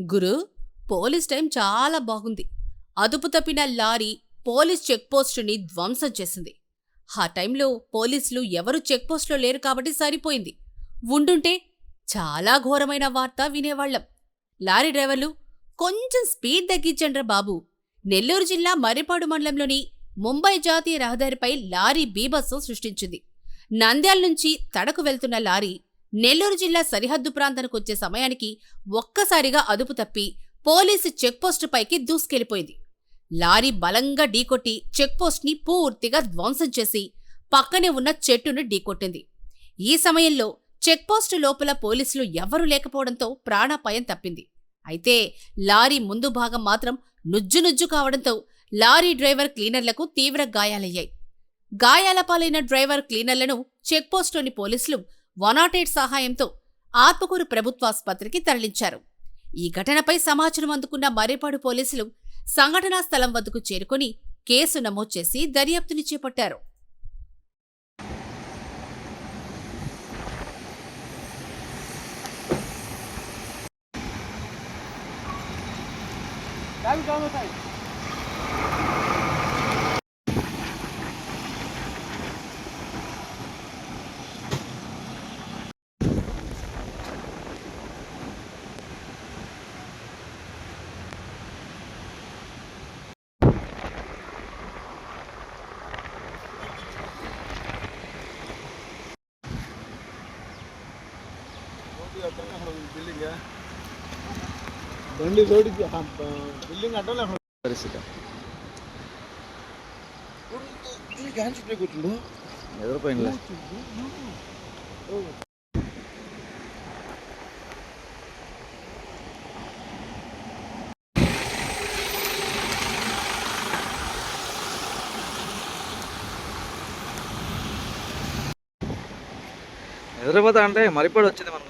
గురు police time చాలా బాగుంది. అదుపు తప్పిన లారీ పోలీస్ చెక్పోస్టుని ధ్వంసం చేసింది. ఆ టైంలో పోలీసులు ఎవరు చెక్పోస్టులో లేరు కాబట్టి సరిపోయింది. ఉండుంటే చాలా ఘోరమైన వార్త వినేవాళ్ళం లారీ డ్రైవర్లు కొంచెం స్పీడ్ తగ్గించండ్రా బాబు. నెల్లూరు జిల్లా మర్రిపాడు మండలంలోని ముంబై జాతీయ రహదారిపై లారీ బీభత్సం సృష్టించింది. నంద్యాల నుంచి తడకు వెళ్తున్న లారీ నెల్లూరు జిల్లా సరిహద్దు ప్రాంతానికి వచ్చే సమయానికి ఒక్కసారిగా అదుపు తప్పి పోలీసు చెక్పోస్టు పైకి దూసుకెళ్ళిపోయింది లారీ బలంగా ఢీకొట్టి చెక్పోస్ట్ని పూర్తిగా ధ్వంసం చేసి పక్కనే ఉన్న చెట్టును ఢీకొట్టింది. ఈ సమయంలో చెక్పోస్టు లోపల పోలీసులు ఎవరూ లేకపోవడంతో ప్రాణాపాయం తప్పింది. అయితే లారీ ముందు భాగం మాత్రం నుజ్జు నుజ్జు కావడంతో లారీ డ్రైవర్ క్లీనర్లకు తీవ్ర గాయాలయ్యాయి. గాయాల పాలైన డ్రైవర్ క్లీనర్లను చెక్పోస్టులోని పోలీసులు వన్ నాట్ ఎయిట్ సహాయంతో ఆత్మకూరు ప్రభుత్వాసుపత్రికి తరలించారు. ఈ ఘటనపై సమాచారం అందుకున్న మర్రిపాడు పోలీసులు సంఘటనా స్థలం వద్దకు చేరుకుని కేసు నమోదు చేసి దర్యాప్తుని చేపట్టారు. బండి రోడ్డుకి బిల్డింగ్ అడ్డలే పరిస్థితి. ఎదురుపోయింది. ఎదురుపోతా అంటే మరిపడి వచ్చింది మనకు.